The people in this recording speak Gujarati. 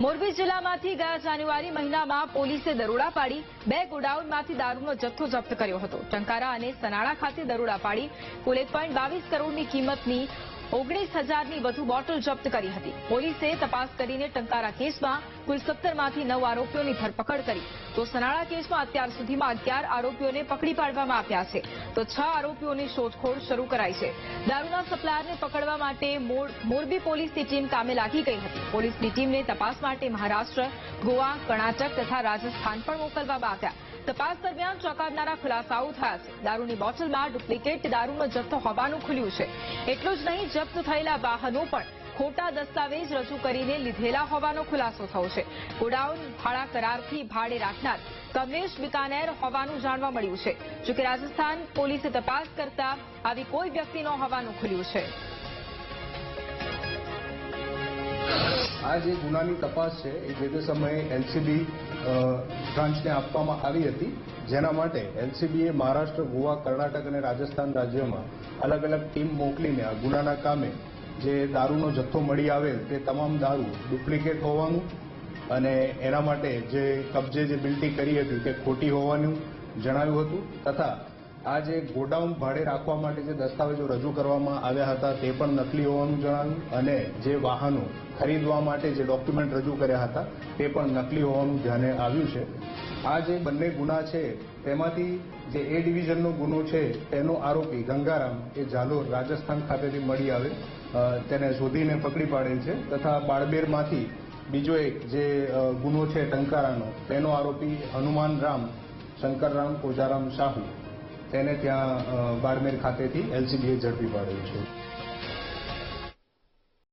મોરબી જિલ્લામાંથી ગયા જાન્યુઆરી મહિનામાં પોલીસે દરોડા પાડી બે ગોડાઉનમાંથી દારૂનો જથ્થો જપ્ત કર્યો હતો. ટંકારા અને સનાળા ખાતે દરોડા પાડી કુલ એક કરોડની કિંમતની ઓગણીસ હજારની વધુ બોટલ જપ્ત કરી હતી. પોલીસે તપાસ કરીને ટંકારા કેસમાં કુલ સત્તરમાંથી નવ આરોપીઓની ધરપકડ કરી. તો સનાળા કેસમાં અત્યાર સુધીમાં અગિયાર આરોપીઓને પકડી પાડવામાં આવ્યા છે. તો છ આરોપીઓની શોધખોળ શરૂ કરાઈ છે. દારૂના સપ્લાયરને પકડવા માટે મોર- મોરબી પોલીસની ટીમ કામે લાગી ગઈ હતી. પોલીસની ટીમને તપાસ માટે મહારાષ્ટ્ર, ગોવા, કર્ણાટક તથા રાજસ્થાન પણ મોકલવામાં આવ્યા. તપાસ દરમિયાન ચોંકાવનારા ખુલાસાઓ થયા છે. દારૂની બોટલમાં ડુપ્લિકેટ દારૂનો જથ્થો હોવાનું ખુલ્યું છે. એટલું જ નહીં, જપ્ત થયેલા વાહનો પણ ખોટા દસ્તાવેજ રજૂ કરીને લીધેલા હોવાનો ખુલાસો થયો છે. ગોડાઉન ભાડા કરારથી ભાડે રાખનાર કમલેશ બિકાનેર હોવાનું જાણવા મળ્યું છે. જોકે રાજસ્થાન પોલીસે તપાસ કરતા આવી કોઈ વ્યક્તિ ન હોવાનું ખુલ્યું છે. આ જે ગુનાની તપાસ છે, એ જે તે સમયે એલસીબી બ્રાન્ચને આપવામાં આવી હતી, જેના માટે એલસીબીએ મહારાષ્ટ્ર, ગોવા, કર્ણાટક અને રાજસ્થાન રાજ્યોમાં અલગ અલગ ટીમ મોકલીને આ ગુનાના કામે જે દારૂનો જથ્થો મળી આવેલ તે તમામ દારૂ ડુપ્લિકેટ હોવાનું અને એના માટે જે કબજે જે બિલ્ટી કરી હતી તે ખોટી હોવાનું જણાવ્યું હતું તથા આ જે ગોડાઉન ભાડે રાખવા માટે જે દસ્તાવેજો રજૂ કરવામાં આવ્યા હતા તે પણ નકલી હોવાનું જણાવ્યું અને જે વાહનો ખરીદવા માટે જે ડોક્યુમેન્ટ રજૂ કર્યા હતા તે પણ નકલી હોવાનું ધ્યાને આવ્યું છે. આ જે બંને ગુના છે, તેમાંથી જે એ ડિવિઝનનો ગુનો છે, તેનો આરોપી ગંગારામ એ ઝાલોર રાજસ્થાન ખાતેથી મળી આવે તેને શોધીને પકડી પાડેલ છે તથા બાળબેરમાંથી બીજો એક જે ગુનો છે ટંકારાનો, તેનો આરોપી હનુમાન રામ શંકરરામ, કોજારામ શાહુ. તેને ત્યાં બાડમેર ખાતેથી એલસીબીએ ઝડપી પાડ્યું છે.